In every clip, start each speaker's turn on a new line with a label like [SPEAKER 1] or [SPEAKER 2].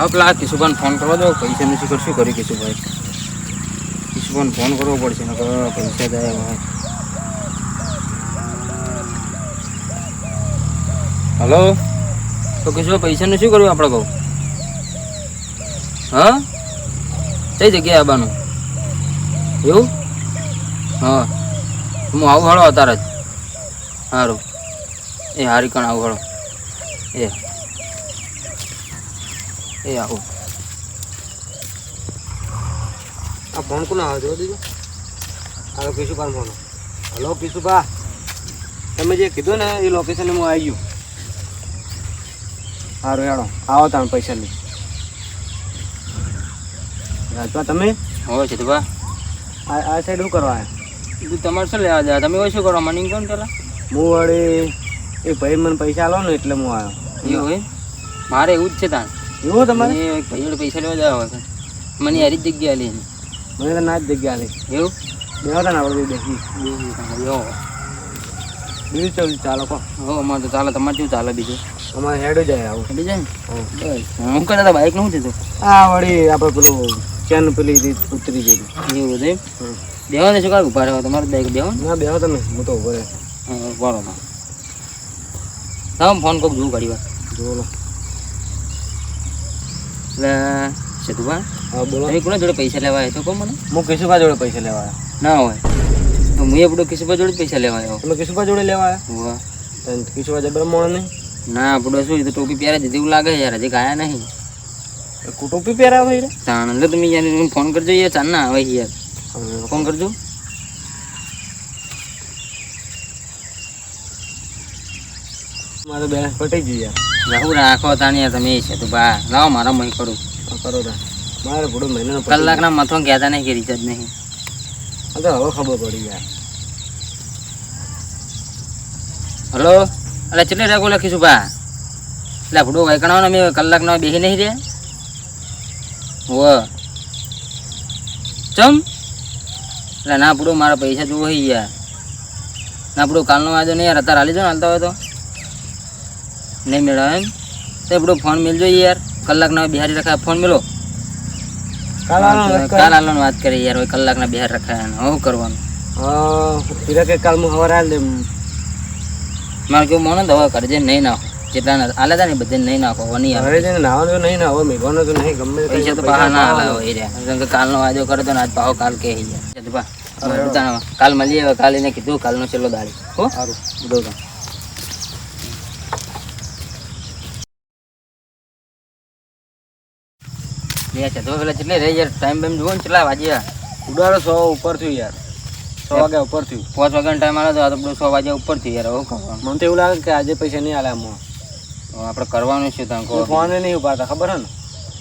[SPEAKER 1] હા પેલા કિશુભાઈને ફોન કરવા દો પૈસાનું શું કરશું કરી કિશુભાઈ? કિશુભાઈને ફોન કરવો પડશે ને પૈસા જાય હલો તો કિશુભાઈ પૈસાનું શું કર્યું આપણે કહું હા? કઈ જગ્યાએ આવવાનું એવું? હા. હું આવું હળો અત્યારે જ. સારું એ હારી કણ આવું હળો એ. એ આવું.
[SPEAKER 2] આ ફોન કોનો આવે જો દીજો હાલો કિશુભાઈ ફોન. હલો કિશુભા. તમે જે કીધું ને એ લોકેશન હું આવી ગયું. સારું હેડો. આવો તમે પૈસા લઈ રાજપા તમે?
[SPEAKER 1] તો બા
[SPEAKER 2] આ આ સાઈડ શું કરવા આવ્યા?
[SPEAKER 1] તમારે શું લેવા જાય? તમે શું કરો મને કોણ પેલા
[SPEAKER 2] હું વળી એ ભાઈ મને પૈસા આલો ને એટલે હું આવ્યો.
[SPEAKER 1] એવું હોય? મારે એવું જ છે તાન
[SPEAKER 2] એવું તમારે?
[SPEAKER 1] એ ભાઈ જોડે પૈસા લેવા જાય છે. મને યારી જ જગ્યા લે
[SPEAKER 2] મને તો ના જ જગ્યા લે
[SPEAKER 1] એવું?
[SPEAKER 2] બેહો તા ને આપણે બેસી. બીજું ચાલુ ચાલો કો.
[SPEAKER 1] હો અમારે તો ચાલે તમારે શું ચાલે બીજું?
[SPEAKER 2] અમારે હેડો જાય આવું.
[SPEAKER 1] ચડી જાય? બસ. હું કરતા હતા બાઇકનું થતું
[SPEAKER 2] આ વળી આપણે પેલું ચેન પેલી રીત ઉતરી ગઈ
[SPEAKER 1] એવું બધું દેવા ને શું કાંઈ ઊભા રહ્યો તમારે બાઇક દેવા
[SPEAKER 2] ના. બેહો તમે હું તો ઊભો રહે.
[SPEAKER 1] હા બરોબર ફોન કોક જોવું ઘડી વાર
[SPEAKER 2] લો.
[SPEAKER 1] એટલે સેતુભા
[SPEAKER 2] હા બોલો.
[SPEAKER 1] તમે કોના જોડે પૈસા લેવા આવ્યા છો? કહો મને.
[SPEAKER 2] હું કિશુભા જોડે પૈસા લેવા આવ્યા.
[SPEAKER 1] ના હોય. તો હું આપણો બધો જોડે પૈસા લેવા આવ્યો.
[SPEAKER 2] તમે કિશુભા જોડે લેવા આવ્યા?
[SPEAKER 1] વાહ.
[SPEAKER 2] તને કિશુભા જબર મોણ નહીં?
[SPEAKER 1] ના આપણો શું તો ટોપી પહેરે દીધી એવું લાગે યાર હજી ગાયા નહીં.
[SPEAKER 2] ટોપી પહેરાવે
[SPEAKER 1] તાણ એટલે તમે યાર ફોન કરજો યાર ચાલ ના આવે યાર. ફોન કરજો.
[SPEAKER 2] મારે બેલેન્સ પટી ગયું યાર.
[SPEAKER 1] રહું રાખો તાણ તમે છે તો બા લાવો મારા મહી કરું
[SPEAKER 2] હા, કરો તા મારે પૂરો મહિનો
[SPEAKER 1] કલાકના મથો કહેતા નહીં કે રિચાર્જ નહીં?
[SPEAKER 2] તો હવે ખબર પડી યાર.
[SPEAKER 1] હલો? અરે ચલે રાખો લખીશું બા? એટલે આપણું ને અમે કલાકનો બેસી નહીં રે. હોવ. ચમ? એટલે ના આપણું મારા પૈસા જોવો હી યાર. ના આપણું કાલનો વાંધો નહીં યાર અત્યારે હાલી જો ને હાલતા હોય તો. નહીં મેળવે એમ. તો આપણો ફોન મેળજો યાર. કલાકના બિહારી રખાય ફોન મેળો
[SPEAKER 2] કાલ આવવાનો વાત કર.
[SPEAKER 1] યાર હોય કલાકના બિહાર રખાય શું કરવાનું?
[SPEAKER 2] હીરા કે કાલ હું હવાર આલ દે
[SPEAKER 1] મારે કેવું મોને દવા કરજે નહીં નાખો. જેટલા આલે તા ને બધે નહીં નાખો નહીં આવે
[SPEAKER 2] ઘરે નાવાનો નહીં ને મેઘવાનો તો નહીં ગમે
[SPEAKER 1] પૈસા તો પાછા ના હાલા હોય રહ્યા. કારણ કે કાલનો વાયદો કરે તો આજ ભાવ કાલ કે છે કાલ મળીએ કાલે કીધું કાલનો છેલ્લો દાડી. હો?
[SPEAKER 2] સારું.
[SPEAKER 1] બધો છે તો પેલા કેટલે રહી યાર ટાઈમ બેમ જુઓ ને કેટલા વાગ્યા
[SPEAKER 2] ઉડાડો સો ઉપર થયું યાર. સો વાગ્યા ઉપર થયું.
[SPEAKER 1] પાંચ વાગ્યાનો ટાઈમ આવે તો આ તો બધું સો વાગ્યા ઉપર થયું યાર ઓકે
[SPEAKER 2] મને તો એવું લાગે કે આજે પૈસા નહીં આલે આમાં.
[SPEAKER 1] આપણે કરવાનું છે તમે
[SPEAKER 2] ફોન નહીં ઉપાડતા ખબર હે ને?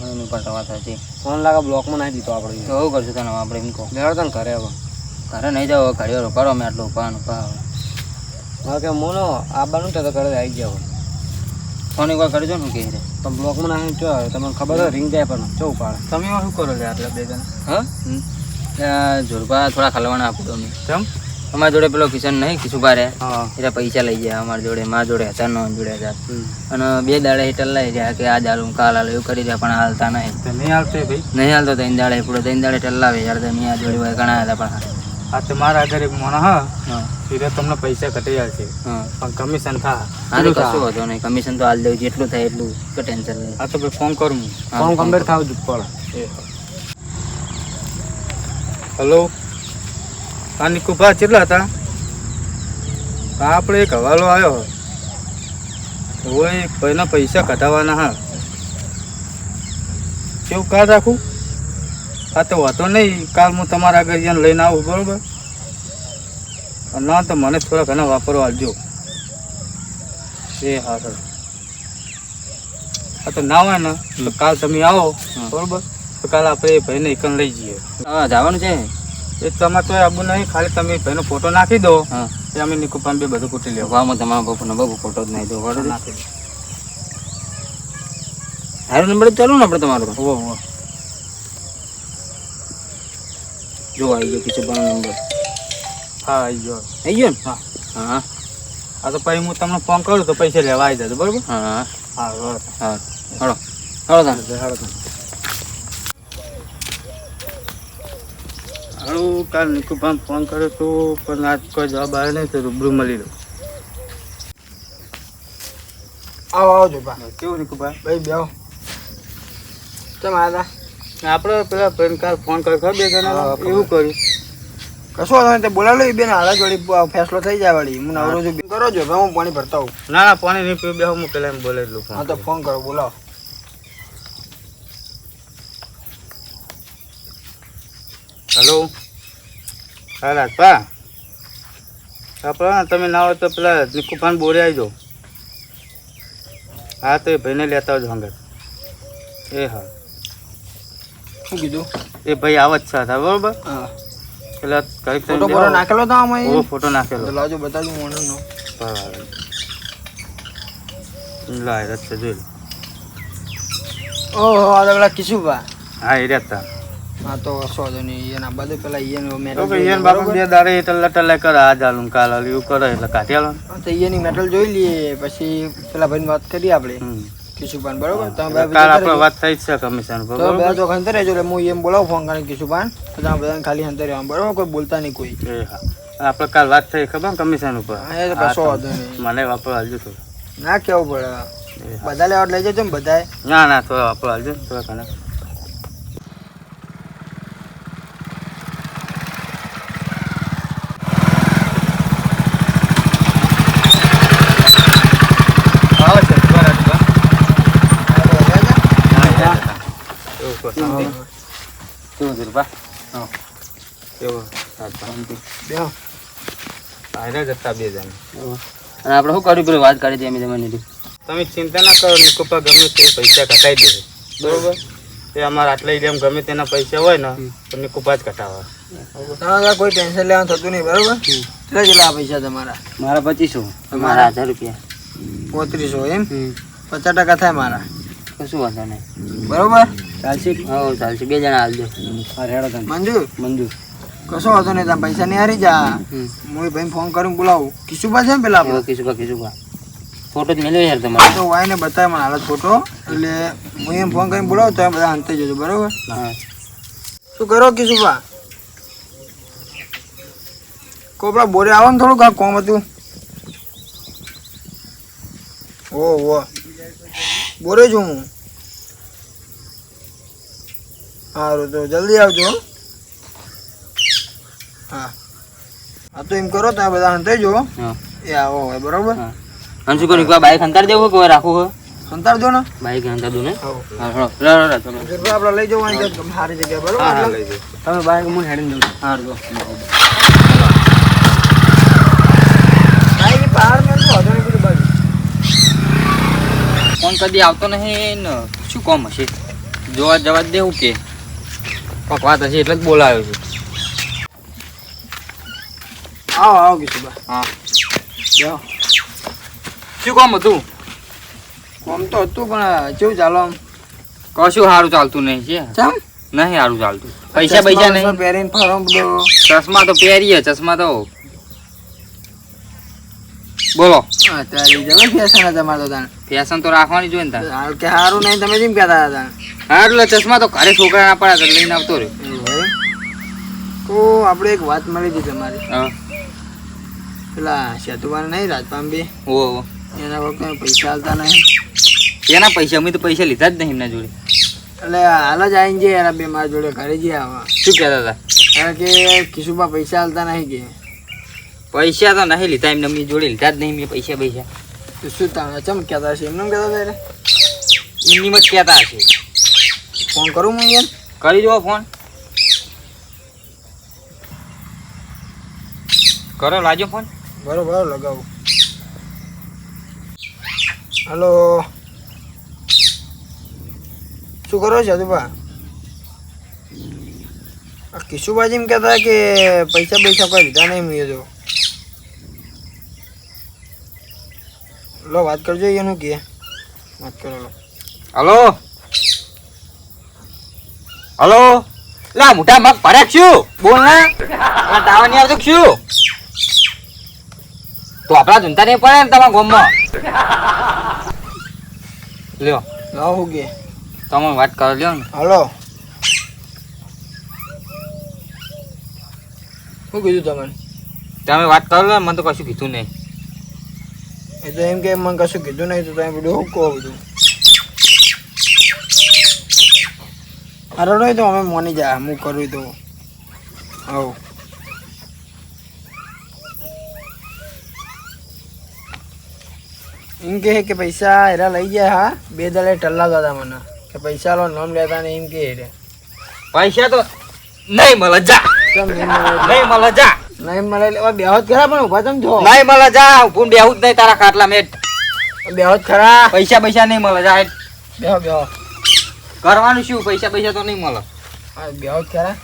[SPEAKER 1] એની પર વાત હતી
[SPEAKER 2] ફોન લાગે બ્લોકમાં નાખી દીધો આપણે
[SPEAKER 1] તો શું કરશું તને આપણે એમ કહો?
[SPEAKER 2] લેવડ તને કરે હવે.
[SPEAKER 1] ઘરે નહીં જાવ ઘરે રોકાડો મેં આટલું પા
[SPEAKER 2] મારે કે મોનો આવવાનું તો ઘરે આવી ગયા હવે
[SPEAKER 1] ફોન એકવાર કરજો ને કે રે
[SPEAKER 2] તમે બ્લોકમાં નાખી ચો તમને ખબર હોય રિંગ જાય પણ ચો ઉપાડે.
[SPEAKER 1] તમે શું કરો લે આટલા બે જણ? હા? ત્યાં થોડા ખલવાના આપું તમે.
[SPEAKER 2] કેમ?
[SPEAKER 1] અમારા જોડે પેલો કિશન નહીં કિશુભા રે એટલે પૈસા લઈ ગયા અમારા જોડે મારા જોડે હતા નો જોડે હતા. અને બે દાડે હેઠળ લઈ રહ્યા કે આ દાડું કાલ હાલ એવું કરી રહ્યા પણ હાલતા નહીં.
[SPEAKER 2] તો નહીં હાલતો ભાઈ?
[SPEAKER 1] નહીં હાલતો ત્રણ દાડે પૂરો ત્રણ દાડે ટલ્લાવે યાર તમે આ જોડે ઘણા હતા પણ
[SPEAKER 2] આ તો મારા ઘરે મોના હા. એટલે તમને પૈસા કટી જશે પણ કમિશન થા.
[SPEAKER 1] તો કશું વાંધો નહીં. કમિશન તો હાલ દેવું જેટલું થાય એટલું તો ટેન્શન નહીં.
[SPEAKER 2] આ તો ભાઈ ફોન કરું. ફોન કમ્પ્લીટ થાવ જ પડે હલો હા નિકુભા કેટલા હતા? આપણે એક હવાલો આવ્યો. હોય ભાઈના પૈસા કઢાવવાના હા. કેવું કાર્ડ રાખું? હા તો વાંધો નહીં. કાલ હું તમારા આગળ જઈને લઈને આવું બરોબર? ના તો મને થોડા ઘણા વાપરવા આવજો એ હા સર હા તો ના હોય ને તો કાલ તમે આવો
[SPEAKER 1] હા.
[SPEAKER 2] બરોબર? તો કાલ આપણે ભાઈને એકન લઈ જઈએ.
[SPEAKER 1] હા જવાનું છે.
[SPEAKER 2] એ તમારે તો આબુ નહીં ખાલી તમે ભાઈનો ફોટો નાખી દો.
[SPEAKER 1] હા.
[SPEAKER 2] એ અમે નિકુપાન બે બધું કૂટી લેવા.
[SPEAKER 1] ભાવમાં તમારા બાપુનો બાપુ ફોટો જ નહીં દો બરોબર?
[SPEAKER 2] નાખી દો.
[SPEAKER 1] હારો નંબર ચાલો ને આપણે તમારો?
[SPEAKER 2] હોવો હોવો
[SPEAKER 1] જો આવી ગયો કિશોરભાઈનો નંબર.
[SPEAKER 2] હા આવી ગયો
[SPEAKER 1] આવી ગયો ને?
[SPEAKER 2] હા.
[SPEAKER 1] હા.
[SPEAKER 2] હા તો પછી હું તમને ફોન કરું તો પૈસા લેવા આવી જજો બરોબર?
[SPEAKER 1] હા.
[SPEAKER 2] હા
[SPEAKER 1] હા. હળો હાલો તાન
[SPEAKER 2] હારું કાલ નિકુભાઈ ફોન કર્યો તો પણ આજ કોઈ જવાબ આવ્યો નહીં તો રૂબરૂ મળી લો
[SPEAKER 3] આવો આવો જોપા
[SPEAKER 2] કેવું નિકુભાઈ
[SPEAKER 3] ભાઈ બેહો. કેમ આવ્યા
[SPEAKER 2] આપણે પેલા પેન કાર્ડ ફોન ખબર? બે જણા. એવું કર્યું.
[SPEAKER 3] કશો વાંધો નહીં તે બોલાવી લો બેન હાલ જોડી ફેસલો થઈ જાય વળી. હું નવરો છું કરો છો ભાઈ હું પાણી ભરતા હોઉં.
[SPEAKER 2] ના ના પાણી નહીં પીવું બે હું પેલા એમ બોલે લઉં
[SPEAKER 3] હા તો ફોન કરો બોલાવો.
[SPEAKER 2] હલો? હા રાજપા. આપણે તમે ના હોય તો પેલા નિકુભાન બોરે આવી જાઓ હા તો એ ભાઈને લેતા આવજો હંગત. એ હા.
[SPEAKER 3] શું કીધું?
[SPEAKER 2] એ ભાઈ આવત છે હતા બરોબર?
[SPEAKER 3] હા.
[SPEAKER 2] પેલા કઈ
[SPEAKER 3] ફોટો ફોટો નાખેલો તો આમાં
[SPEAKER 2] ઓ ફોટો નાખેલો.
[SPEAKER 3] તો બતાજો મોડલ નો.
[SPEAKER 2] બરાબર. લાય રસ્તે જોઈ લો.
[SPEAKER 3] ઓહો આ પેલા કિશુભા.
[SPEAKER 2] હા એ રહેતા
[SPEAKER 3] હા તો. વાંધો નહીં એના બાજુ પેલા ઈયન
[SPEAKER 2] તો
[SPEAKER 3] મેટલ
[SPEAKER 2] ભાઈ એને બે દાડે ટલ્લા ટલ્લા કરે આ ચાલુ કાલ એવું કરે એટલે કાઢી આલો ને.
[SPEAKER 3] તો ઈયની મેટલ જોઈ લઈએ પછી પેલા ભાઈને વાત કરીએ આપણે.
[SPEAKER 2] હમ.
[SPEAKER 3] કિશુભાન બરોબર? તમે
[SPEAKER 2] કાલ આપણે વાત થઈ છે કમિશન પર
[SPEAKER 3] તો બે
[SPEAKER 2] બરોબર?
[SPEAKER 3] તો રહેજો એટલે હું એમ બોલાવું ફોન કરીને કિશુપાન તો તમે બધાને ખાલી અંતરે રહેવાનું બરોબર? કોઈ બોલતા નહીં કોઈ.
[SPEAKER 2] આપણે કાલ વાત થઈ ખબર કમિશન ઉપર?
[SPEAKER 3] એ તો કશો વાંધો નહીં.
[SPEAKER 2] મને વાપરો હાલજો તો
[SPEAKER 3] ના કેવું પડે? બધા લેવા લઈ જજો ને બધાએ.
[SPEAKER 2] ના ના થોડા વાપરો હાલજો થોડા ઘણા આવે છે બરાબર
[SPEAKER 1] કેવું ધીરુભા
[SPEAKER 2] એવું. હા,
[SPEAKER 3] બેહો.
[SPEAKER 2] હારે જ હતા બે જણ.
[SPEAKER 1] અને આપણે શું કર્યું પેલું? વાત કરી હતી અમે જમાની
[SPEAKER 2] તમે ચિંતા ના કરો નિકોપા ગમે તે પૈસા ઘટાઈ દેશે બરોબર? એ અમારા આટલા એમ ગમે તેના પૈસા હોય ને તો નિકોપા જ ઘટાવા
[SPEAKER 3] કોઈ ટેન્શન લેવાનું થતું નહીં બરોબર? કેટલા પૈસા તમારા?
[SPEAKER 1] મારા પચીસો. મારા હજાર રૂપિયા.
[SPEAKER 3] પોત્રીસો એમ? પચાસ ટકા થાય મારા.
[SPEAKER 1] કશું વાંધો નહીં.
[SPEAKER 3] બરોબર?
[SPEAKER 1] ચાલશે હા ચાલશે. બે જણા હાલજો હા રેડો તમે.
[SPEAKER 3] મંજુ?
[SPEAKER 1] મંજૂર
[SPEAKER 3] કશો વાંધો નહીં તમે પૈસા નહીં હારી જા. હું ભાઈ ફોન કરીને બોલાવું. કિશુભા છે ને પેલા આપણે?
[SPEAKER 1] કિશુભા કીશું ફોટો જ મેળવ્યો યાર તમારો.
[SPEAKER 3] તો વાય ને બતાવે મને હાલત ફોટો એટલે હું એમ ફોન કરીને બોલાવું તો બધા અંતે જજો બરોબર?
[SPEAKER 1] હા.
[SPEAKER 3] શું કરો કિશુભા કોપડા બોરે આવો ને થોડુંક આ કોમ હતું. ઓ ઓ બોરે છું હું. સારું તો જલ્દી આવજો હા. હા. તો એમ કરો તમે બધા હંતાઈ જુઓ
[SPEAKER 1] હા.
[SPEAKER 3] એ આવો હોય બરોબર?
[SPEAKER 1] અને શું કર્યું બાઈક અંતર દેવું કે રાખવું હોય?
[SPEAKER 3] સંતાર દો ને?
[SPEAKER 1] બાઈક અંતર દો ને.
[SPEAKER 3] આપણે લઈ જવાનું સારી જગ્યા બરોબર
[SPEAKER 1] તમે બાઈક હું હેડીને દઉં હા. જો
[SPEAKER 3] બાઈક પહાડ મેં તો વાંધો નહીં પેલી બાજુ.
[SPEAKER 1] ફોન કદી આવતો નહીં શું કોમ હશે? જોવા જવા દેવું કે? કોક વાત હશે એટલે જ બોલાવ્યો છે.
[SPEAKER 3] આવો આવો કિશુભા
[SPEAKER 1] હા.
[SPEAKER 3] જાઓ.
[SPEAKER 1] શું કોમ હતું?
[SPEAKER 3] કોમ તો હતું પણ કેવું ચાલો આમ?
[SPEAKER 1] કશું સારું ચાલતું નહીં છે.
[SPEAKER 3] ચમ?
[SPEAKER 1] નહીં સારું ચાલતું. પૈસા પૈસા નહીં.
[SPEAKER 3] પહેરીને ફરો બધો.
[SPEAKER 1] ચશ્મા તો પહેરીએ ચશ્મા તો બોલો.
[SPEAKER 3] તારી જબર ફેશન તમારે તો
[SPEAKER 1] ફેશન તો રાખવાની જોઈએ ને
[SPEAKER 3] હાલ કે સારું નહીં તમે જેમ કહેતા હતા
[SPEAKER 1] હા એટલે ચશ્મા તો ઘરે છોકરા ના પડ્યા લઈને આવતો રહ્યો.
[SPEAKER 3] તો આપણે એક વાત મળી હતી તમારી.
[SPEAKER 1] હા.
[SPEAKER 3] પેલા શેતુવાન નહીં રાજપામ બી
[SPEAKER 1] ઓ ઓ.
[SPEAKER 3] એના વખતે પૈસા હાલતા નહીં.
[SPEAKER 1] એના પૈસા અમે તો પૈસા લીધા જ નહીં એમના જોડે.
[SPEAKER 3] એટલે હાલ જ આવીને જઈએ એના બે મારા જોડે ઘરે જઈએ આવા
[SPEAKER 1] શું કહેતા હતા?
[SPEAKER 3] કારણ કે કિશુભા પૈસા હાલતા નહીં કે.
[SPEAKER 1] પૈસા તો નહીં લીધા એમને મેં જોડે લીધા જ નહીં મેં પૈસા પૈસા
[SPEAKER 3] તો શું તાણે ચમ કહેતા હશે? એમને કહેતા હતા
[SPEAKER 1] એમની મત કહેતા હશે.
[SPEAKER 3] ફોન કરું હું એમ?
[SPEAKER 1] કરી દો ફોન. કરો લાજો ફોન.
[SPEAKER 3] બરોબર લગાવો. હલો. શું કરો છો દુબા કિશુભાજી એમ કહેતા કે પૈસા પૈસા કોઈ લીધા નહીં મેં તો લો વાત કરજો એનું કે. વાત કરો લો.
[SPEAKER 1] હલો? હલો? લા મોટા મગ ભર્યા શું? બોલ ને. આ ટાવર નહીં આવતો શું? તો આપણા જનતા નહીં પડે ને તમારા ગોમમાં. લ્યો.
[SPEAKER 3] લો હું કે.
[SPEAKER 1] તમે વાત કરો લ્યો ને.
[SPEAKER 3] હલો. શું કીધું તમે
[SPEAKER 1] તમે વાત કરો ને મને તો કશું કીધું નહીં.
[SPEAKER 3] એ તો એમ કે મને કશું કીધું નહીં તો તમે બધું હું કહો બધું? અરે નહીં તો અમે મોની જાય હું કરું તો. હવ એમ કે કે પૈસા એરા લઈ ગયા હા? બે દલે ટલ્લા હતા મને. કે પૈસા લો નામ લેતા ને એમ કે
[SPEAKER 1] પૈસા તો નહીં મળે જા?
[SPEAKER 3] નહીં મળે
[SPEAKER 1] જા.
[SPEAKER 3] નહીં મળે એટલે બેહોત ખરા પણ ઊભા તમે જો.
[SPEAKER 1] નહીં મળે જા હું બેહું જ નહીં તારા ખાટલા મેટ
[SPEAKER 3] બેહોત ખરા.
[SPEAKER 1] પૈસા પૈસા નહીં મળે જા
[SPEAKER 3] બેહો બેહો.
[SPEAKER 1] કરવાનું શું? પૈસા પૈસા તો નહીં મળે.
[SPEAKER 3] બેહોત ખરા.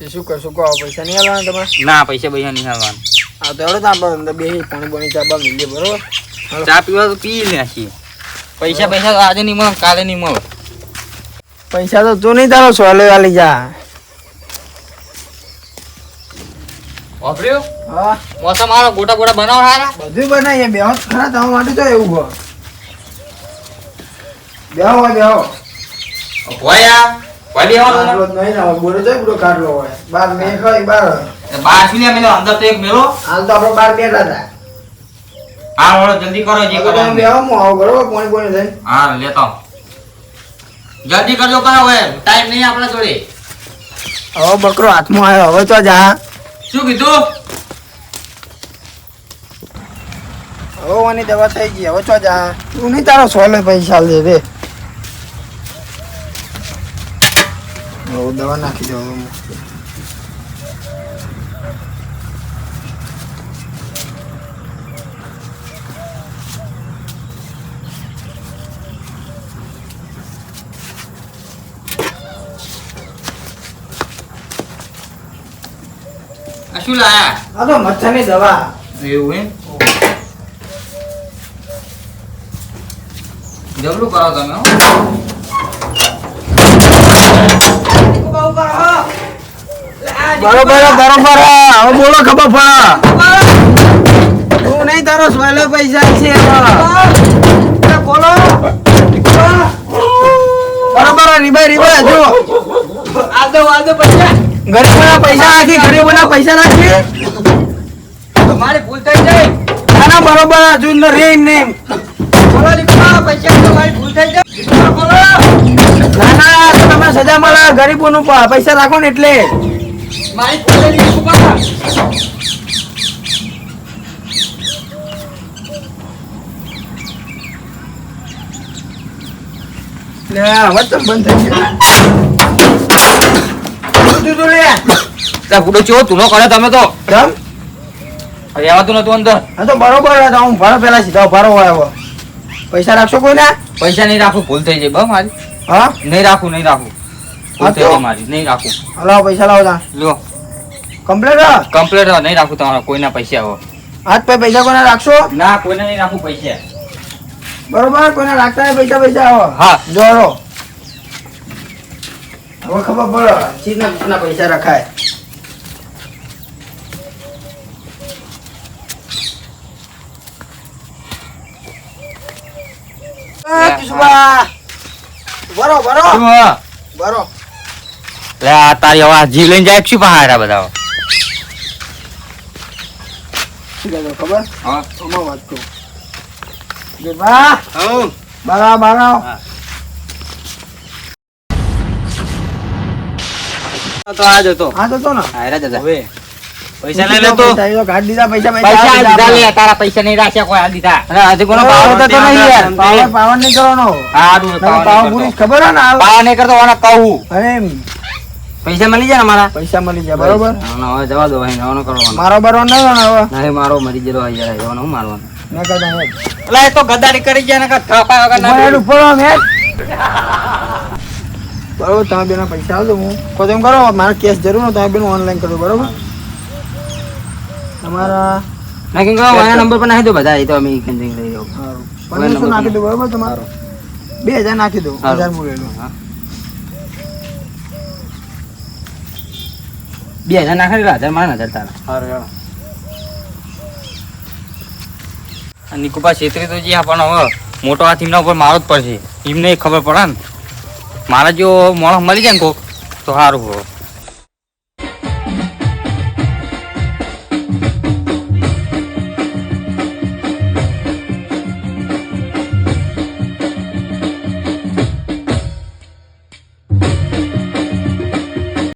[SPEAKER 3] એ શું કરશું? કહો પૈસા નહીં તમારે?
[SPEAKER 1] ના પૈસા પૈસા નહીં હાલવાનું.
[SPEAKER 3] હા તો એવડો તો બે પાણી ચાબા મિલીએ બરોબર?
[SPEAKER 1] ચા પીવા તો પી નાખીએ પૈસા પૈસા તો આજે નહીં મળે કાલે નહીં મળે.
[SPEAKER 3] પૈસા તો તું નહીં તારો સોલે વાલી જા.
[SPEAKER 1] વાપર્યું?
[SPEAKER 3] હા.
[SPEAKER 1] મોસમ હારો ગોટા ગોટા બનાવ હારા.
[SPEAKER 3] બધું બનાવીએ બે ખરા તમારા માટે તો એવું હોય. બેહો બેહો.
[SPEAKER 1] ભોયા
[SPEAKER 3] નહીં ના બોલો હોય. બાર મેં ખાઈ બાર
[SPEAKER 1] બાર સુધી મેલો અંદર તો એક મેલો.
[SPEAKER 3] હાલ તો આપણે બાર બેઠા હતા.
[SPEAKER 1] હા વાળો જલ્દી કરો જે
[SPEAKER 3] હવે બેહો હું આવું બરોબર? પાણી પાણી થઈને.
[SPEAKER 1] હા લેતો. જલ્દી કરજો કરો હવે ટાઈમ નહીં આપણા જોડે.
[SPEAKER 3] હવે બકરો હાથમાં આવ્યો હવે તો જા.
[SPEAKER 1] શું કીધું?
[SPEAKER 3] દવા થઈ ગઈ. હવે ચો જા. તું નહીં તારો સોલે પૈસા લે રે. દવા નાખી દઉં
[SPEAKER 1] શું લાયા?
[SPEAKER 3] આ તો મચ્છરની દવા.
[SPEAKER 1] એવું એમ? જબલું કરો તમે હો.
[SPEAKER 3] બરોબર બરોબર હવે બોલો ખબર પડે. તું નહીં તારો સોલે પૈસા છે. બોલો. બરોબર રીબાઈ રીબાઈ જો.
[SPEAKER 1] આદો આદો પૈસા.
[SPEAKER 3] ગરીબોના પૈસા રાખી ગરીબોના પૈસા રાખી
[SPEAKER 1] તમારી ભૂલ થઈ જાય.
[SPEAKER 3] ના ના બરોબર હજુ ન રે
[SPEAKER 1] બોલો પૈસા તમારી ભૂલ થઈ જાય. બોલો.
[SPEAKER 3] સજા મળે ગરીબોનું પૈસા રાખો ને એટલે.
[SPEAKER 1] મારી ભૂલ
[SPEAKER 3] હવે તો બંધ થઈ ગયું શું તું લે.
[SPEAKER 1] તા ગુડો ચો તુનો કરે તમે તો.
[SPEAKER 3] કેમ?
[SPEAKER 1] રહેવાતું નતું અંદર.
[SPEAKER 3] હા તો બરોબર હતા હું ભાડો પેલા સીધા ભાડો હોય હવે. પૈસા રાખશો કોઈ ના
[SPEAKER 1] પૈસા નહીં રાખું ભૂલ થઈ જાય બસ મારી.
[SPEAKER 3] હા?
[SPEAKER 1] નહીં રાખું નહીં રાખું. ભૂલ
[SPEAKER 3] હા
[SPEAKER 1] થઈ
[SPEAKER 3] તો?
[SPEAKER 1] જાય મારી નહીં રાખું.
[SPEAKER 3] હલાવો પૈસા લાવો તા
[SPEAKER 1] લો.
[SPEAKER 3] કમ્પ્લેટ
[SPEAKER 1] કમ્પ્લેટ નહીં રાખું તમારા કોઈના પૈસા આવો
[SPEAKER 3] હાથ પે પૈસા કોના રાખશો?
[SPEAKER 1] ના કોઈને નહીં રાખું પૈસા.
[SPEAKER 3] બરોબર કોઈને રાખતા પૈસા પૈસા આવો
[SPEAKER 1] હા.
[SPEAKER 3] જોરો હવે ખબર પડે. ચીજના ચીજના પૈસા રખાય.
[SPEAKER 1] શું લે આ તારી હવે જીવ લઈને જાય શું પહાડા બધા
[SPEAKER 3] ખબર?
[SPEAKER 1] હા.
[SPEAKER 3] વાત કહું જે બા
[SPEAKER 1] તો આ જતો
[SPEAKER 3] હા તો તો ને?
[SPEAKER 1] હાયરા જતા
[SPEAKER 3] હવે.
[SPEAKER 1] પૈસા લઈ લેતો.
[SPEAKER 3] પૈસા એ તો કાઢી દીધા પૈસા
[SPEAKER 1] પૈસા દીધા લે તારા પૈસા નહીં રાખ્યા કોઈ આ દીધા અરે કોનો
[SPEAKER 3] પાવર
[SPEAKER 1] પાવર
[SPEAKER 3] નહીં યાર. પાવર પાવર નહીં કરવાનો.
[SPEAKER 1] હારું
[SPEAKER 3] પાવર પૂરી ખબર હે ને
[SPEAKER 1] પાવર નહીં કરતો ઓને કહું.
[SPEAKER 3] અરે
[SPEAKER 1] પૈસા મળી જાય ને મારા?
[SPEAKER 3] પૈસા મળી જાય બરોબર?
[SPEAKER 1] હવે જવા દો ભાઈ નવાનો કરવાનો.
[SPEAKER 3] મારો બરોબર નહીં હવે?
[SPEAKER 1] નહીં મારો મરી ગયો હોય યાર હું મારવાનો.
[SPEAKER 3] કરતા
[SPEAKER 1] એટલે એ તો ગદારી કરી ગયા ને કે થાપા વગર ના
[SPEAKER 3] ઉપર હેડ, ઉપર આમ હેડ. બરોબર તમે બેના પૈસા આલ હું. કહો તેમ કરો મારે કેશ જરૂર ને તમે બેનું ઓનલાઈન કરો બરોબર? તમારા
[SPEAKER 1] નાખી કહો મારા નંબર પર નાખી દો બધા એ તો અમે કેન્સિલ લઈ જાવ
[SPEAKER 3] પંદરસો નાખી દો બરોબર? તમારો બે હજાર નાખી દો હજાર હું લઈ લઉં
[SPEAKER 1] બે હજાર નાખે એટલે હજાર મારા હજાર તારા.
[SPEAKER 3] સારું
[SPEAKER 1] નિકુપા છેતરી તો જ્યાં પણ હવે મોટો હાથ એમના ઉપર મારો જ પડશે. એમને ખબર પડે ને. મારા જો માણસ મળી જાય ને કોક તો સારું હોય.